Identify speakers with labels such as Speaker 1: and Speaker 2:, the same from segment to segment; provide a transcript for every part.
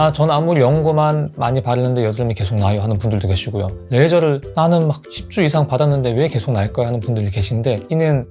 Speaker 1: 아, 전 아무리 연고만 많이 바르는데 여드름이 계속 나요 하는 분들도 계시고요. 레이저를 나는 막 10주 이상 받았는데 왜 계속 날까요 하는 분들이 계신데 이는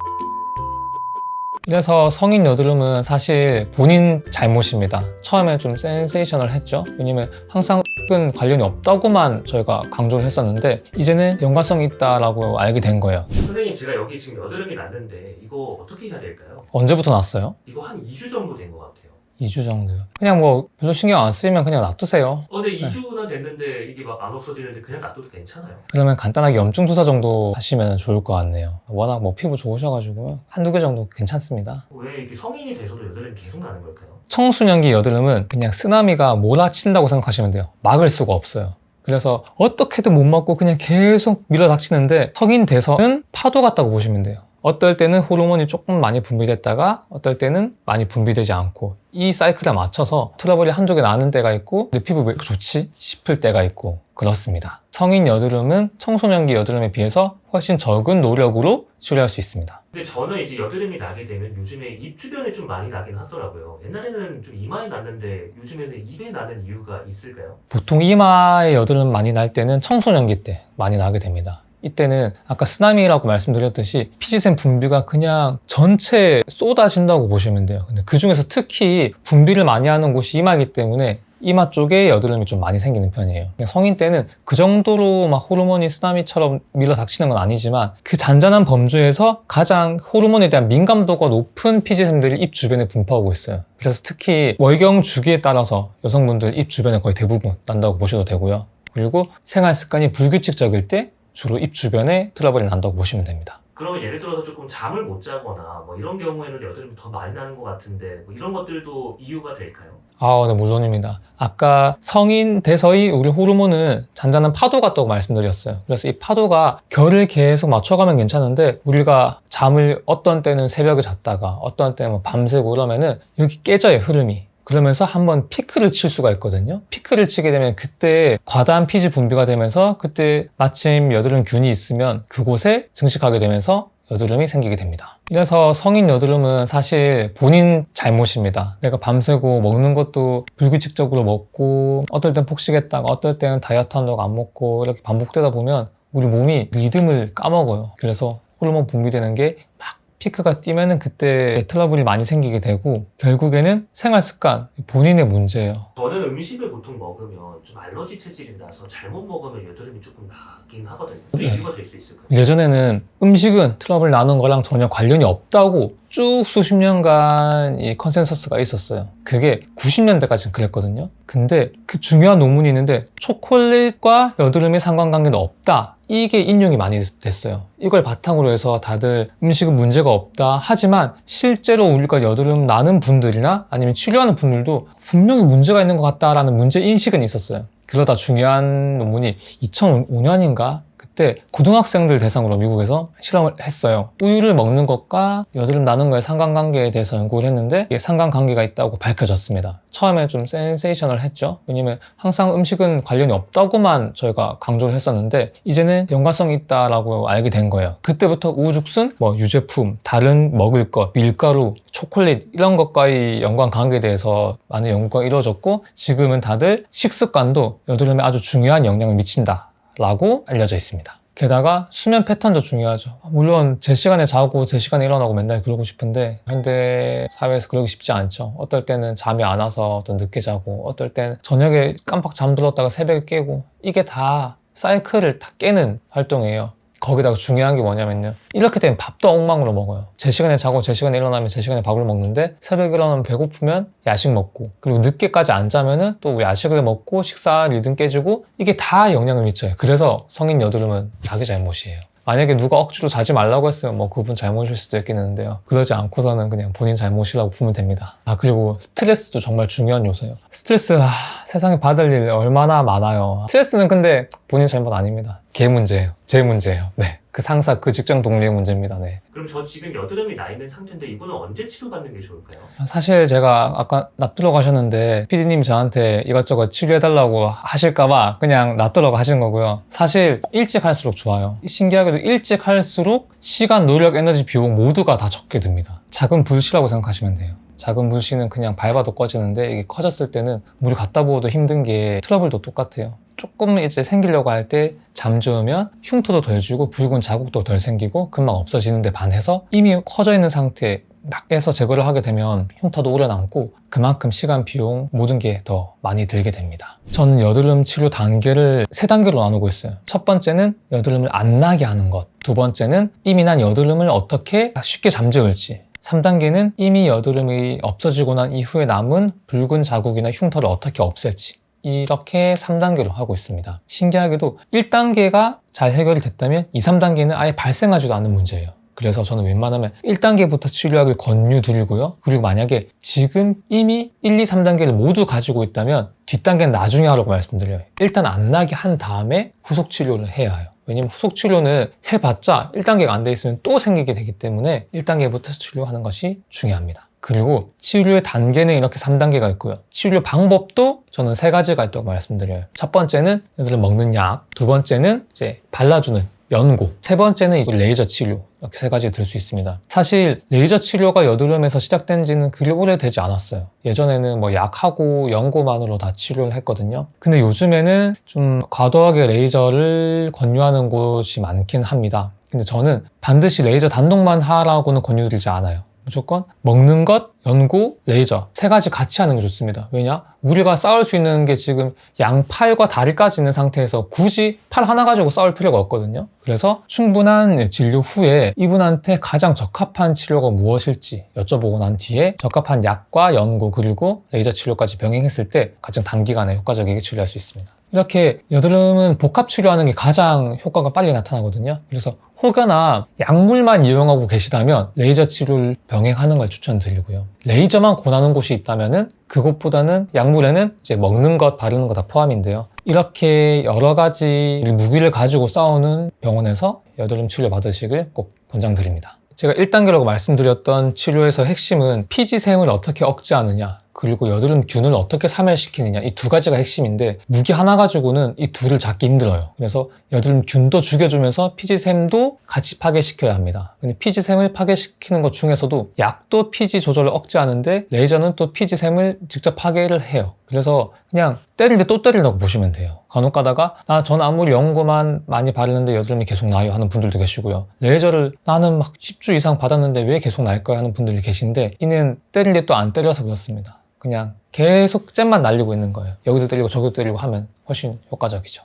Speaker 1: 그래서 성인 여드름은 사실 본인 잘못입니다. 처음에 좀 센세이션을 했죠. 왜냐면 항상 은 관련이 없다고만 저희가 강조를 했었는데 이제는 연관성이 있다라고 알게 된 거예요.
Speaker 2: 선생님 제가 여기 지금 여드름이 났는데 이거 어떻게 해야 될까요?
Speaker 1: 언제부터 났어요?
Speaker 2: 이거 한 2주 정도 된 것 같아요.
Speaker 1: 2주 정도요. 그냥 뭐 별로 신경 안 쓰이면 그냥 놔두세요.
Speaker 2: 어, 근데 2주나 됐는데 이게 막 안 없어지는데 그냥 놔둬도 괜찮아요?
Speaker 1: 그러면 간단하게 염증 주사 정도 하시면 좋을 것 같네요. 워낙 뭐 피부 좋으셔가지고 한두 개 정도 괜찮습니다.
Speaker 2: 왜 이게 성인이 돼서도 여드름이 계속 나는 걸까요?
Speaker 1: 청소년기 여드름은 그냥 쓰나미가 몰아친다고 생각하시면 돼요. 막을 수가 없어요. 그래서 어떻게든 못 막고 그냥 계속 밀어닥치는데 성인 돼서는 파도 같다고 보시면 돼요. 어떨 때는 호르몬이 조금 많이 분비됐다가 어떨 때는 많이 분비되지 않고 이 사이클에 맞춰서 트러블이 개 나는 때가 있고 내 피부 왜 이렇게 좋지 싶을 때가 있고 그렇습니다. 성인 여드름은 청소년기 여드름에 비해서 훨씬 적은 노력으로 치료할 수 있습니다.
Speaker 2: 근데 저는 이제 여드름이 나게 되면 요즘에 입 주변에 좀 많이 나긴 하더라고요. 옛날에는 좀 이마에 났는데 요즘에는 입에 나는 이유가 있을까요?
Speaker 1: 보통 이마에 여드름 많이 날 때는 청소년기 때 많이 나게 됩니다. 이때는 아까 쓰나미라고 말씀드렸듯이 피지샘 분비가 그냥 전체에 쏟아진다고 보시면 돼요. 근데 그 중에서 특히 분비를 많이 하는 곳이 이마이기 때문에 이마 쪽에 여드름이 좀 많이 생기는 편이에요. 그냥 성인 때는 그 정도로 막 호르몬이 쓰나미처럼 밀어닥치는 건 아니지만 그 잔잔한 범주에서 가장 호르몬에 대한 민감도가 높은 피지샘들이 입 주변에 분포하고 있어요. 그래서 특히 월경 주기에 따라서 여성분들 입 주변에 거의 대부분 난다고 보셔도 되고요. 그리고 생활 습관이 불규칙적일 때 주로 입 주변에 트러블이 난다고 보시면 됩니다.
Speaker 2: 그러면 예를 들어서 조금 잠을 못 자거나 뭐 이런 경우에는 여드름이 더 많이 나는 것 같은데 뭐 이런 것들도 이유가 될까요?
Speaker 1: 아, 네, 물론입니다. 아까 성인 돼서의 우리 호르몬은 잔잔한 파도 같다고 말씀드렸어요. 그래서 이 파도가 결을 계속 맞춰가면 괜찮은데 우리가 잠을 어떤 때는 새벽에 잤다가 어떤 때는 뭐 밤새고 그러면은 여기 깨져요, 흐름이. 그러면서 한번 피크를 칠 수가 있거든요. 피크를 치게 되면 그때 과다한 피지 분비가 되면서 그때 마침 여드름 균이 있으면 그곳에 증식하게 되면서 여드름이 생기게 됩니다. 이래서 성인 여드름은 사실 본인 잘못입니다. 내가 밤새고 먹는 것도 불규칙적으로 먹고 어떨 땐 폭식했다가 어떨 때는 다이어트 한다고 안 먹고 이렇게 반복되다 보면 우리 몸이 리듬을 까먹어요. 그래서 호르몬 분비되는 게 막 피크가 뛰면은 그때 트러블이 많이 생기게 되고 결국에는 생활 습관 본인의 문제예요.
Speaker 2: 저는 음식을 보통 먹으면 좀 알러지 체질이 나서 잘못 먹으면 여드름이 조금 나긴 하거든요. 그
Speaker 1: 네.
Speaker 2: 이유가 될 수 있을까요?
Speaker 1: 예전에는 음식은 트러블 나는 거랑 전혀 관련이 없다고 쭉 수십 년간 이 컨센서스가 있었어요. 그게 90년대까지는 그랬거든요. 근데 그 중요한 논문이 있는데 초콜릿과 여드름의 상관관계는 없다. 이게 인용이 많이 됐어요. 이걸 바탕으로 해서 다들 음식은 문제가 없다. 하지만 실제로 우리가 여드름 나는 분들이나 아니면 치료하는 분들도 분명히 문제가 있는 것 같다라는 문제 인식은 있었어요. 그러다 중요한 논문이 2005년인가 그 때 고등학생들 대상으로 미국에서 실험을 했어요. 우유를 먹는 것과 여드름 나는 거의 상관관계에 대해서 연구를 했는데 상관관계가 있다고 밝혀졌습니다. 처음에 좀 센세이션을 했죠. 왜냐면 항상 음식은 관련이 없다고만 저희가 강조를 했었는데 이제는 연관성이 있다라고 알게 된 거예요. 그때부터 우죽순, 뭐 유제품, 다른 먹을 것, 밀가루, 초콜릿 이런 것과의 연관 관계에 대해서 많은 연구가 이루어졌고 지금은 다들 식습관도 여드름에 아주 중요한 영향을 미친다. 라고 알려져 있습니다. 게다가 수면 패턴도 중요하죠. 물론 제 시간에 자고 제 시간에 일어나고 맨날 그러고 싶은데 현대 사회에서 그러기 쉽지 않죠. 어떨 때는 잠이 안 와서 더 늦게 자고 어떨 때는 저녁에 깜빡 잠들었다가 새벽에 깨고 이게 다 사이클을 다 깨는 활동이에요. 거기다가 중요한 게 뭐냐면요. 이렇게 되면 밥도 엉망으로 먹어요. 제 시간에 자고 제 시간에 일어나면 제 시간에 밥을 먹는데 새벽에 일어나면 배고프면 야식 먹고 그리고 늦게까지 안 자면은 또 야식을 먹고 식사 리듬 깨지고 이게 다 영향을 미쳐요. 그래서 성인 여드름은 자기 잘못이에요. 만약에 누가 억지로 자지 말라고 했으면 뭐 그분 잘못일 수도 있겠는데요. 그러지 않고서는 그냥 본인 잘못이라고 보면 됩니다. 아 그리고 스트레스도 정말 중요한 요소예요. 스트레스 아, 세상에 받을 일 얼마나 많아요. 스트레스는 근데 본인 잘못 아닙니다. 걔 문제예요. 제 문제예요. 네. 그 상사 그 직장 동료의 문제입니다. 네.
Speaker 2: 그럼 저 지금 여드름이 나 있는 상태인데 이거는 언제 치료받는 게 좋을까요?
Speaker 1: 사실 제가 아까 납두러 가셨는데 PD님 저한테 이것저것 치료해달라고 하실까봐 그냥 납두러 가시는 거고요. 사실 일찍 할수록 좋아요. 신기하게도 일찍 할수록 시간, 노력, 에너지, 비용 모두가 다 적게 듭니다. 작은 불씨라고 생각하시면 돼요. 작은 불씨는 그냥 밟아도 꺼지는데 이게 커졌을 때는 물을 갖다 부어도 힘든 게 트러블도 똑같아요. 조금 이제 생기려고 할 때 잠주면 흉터도 덜 주고 붉은 자국도 덜 생기고 금방 없어지는데 반해서 이미 커져 있는 상태에 막 해서 제거를 하게 되면 흉터도 오래 남고 그만큼 시간, 비용 모든 게 더 많이 들게 됩니다. 저는 여드름 치료 단계를 세 단계로 나누고 있어요. 첫 번째는 여드름을 안 나게 하는 것. 두 번째는 이미 난 여드름을 어떻게 쉽게 잠재울지. 3단계는 이미 여드름이 없어지고 난 이후에 남은 붉은 자국이나 흉터를 어떻게 없앨지. 이렇게 3단계로 하고 있습니다. 신기하게도 1단계가 잘 해결이 됐다면 2, 3단계는 아예 발생하지도 않는 문제예요. 그래서 저는 웬만하면 1단계부터 치료약을 권유드리고요. 그리고 만약에 지금 이미 1, 2, 3단계를 모두 가지고 있다면 뒷단계는 나중에 하라고 말씀드려요. 일단 안 나게 한 다음에 후속 치료를 해야 해요. 왜냐면 후속 치료는 해봤자 1단계가 안 돼 있으면 또 생기게 되기 때문에 1단계부터 치료하는 것이 중요합니다. 그리고 치료의 단계는 이렇게 3단계가 있고요. 치료 방법도 저는 세 가지가 있다고 말씀드려요. 첫 번째는 얘들을 먹는 약, 두 번째는 이제 발라주는 연고, 세 번째는 이제 레이저 치료 이렇게 세 가지 들 수 있습니다. 사실 레이저 치료가 여드름에서 시작된 지는 그리 오래되지 않았어요. 예전에는 뭐 약하고 연고만으로 다 치료를 했거든요. 근데 요즘에는 좀 과도하게 레이저를 권유하는 곳이 많긴 합니다. 근데 저는 반드시 레이저 단독만 하라고는 권유드리지 않아요. 무조건 먹는 것, 연고, 레이저 세 가지 같이 하는 게 좋습니다. 왜냐? 우리가 싸울 수 있는 게 지금 양팔과 다리까지 있는 상태에서 굳이 팔 하나 가지고 싸울 필요가 없거든요. 그래서 충분한 진료 후에 이분한테 가장 적합한 치료가 무엇일지 여쭤보고 난 뒤에 적합한 약과 연고 그리고 레이저 치료까지 병행했을 때 가장 단기간에 효과적이게 치료할 수 있습니다. 이렇게 여드름은 복합 치료하는 게 가장 효과가 빨리 나타나거든요. 그래서 혹여나 약물만 이용하고 계시다면 레이저 치료를 병행하는 걸 추천드리고요. 레이저만 권하는 곳이 있다면은 그것보다는 약물에는 이제 먹는 것, 바르는 것 다 포함인데요. 이렇게 여러 가지 무기를 가지고 싸우는 병원에서 여드름 치료 받으시길 꼭 권장드립니다. 제가 1단계라고 말씀드렸던 치료에서 핵심은 피지샘을 어떻게 억제하느냐, 그리고 여드름균을 어떻게 사멸시키느냐 이 두 가지가 핵심인데 무기 하나 가지고는 이 둘을 잡기 힘들어요. 그래서 여드름균도 죽여주면서 피지샘도 같이 파괴시켜야 합니다. 근데 피지샘을 파괴시키는 것 중에서도 약도 피지 조절을 억제하는데 레이저는 또 피지샘을 직접 파괴를 해요. 그래서 그냥 때릴 때 또 때린다고 보시면 돼요. 간혹 가다가 나 전 아무리 연고만 많이 바르는데 여드름이 계속 나요 하는 분들도 계시고요. 레이저를 나는 막 10주 이상 받았는데 왜 계속 날까요 하는 분들이 계신데 이는 때릴 때 또 안 때려서 그렇습니다. 그냥 계속 잼만 날리고 있는 거예요. 여기도 때리고 저기도 때리고 하면 훨씬 효과적이죠.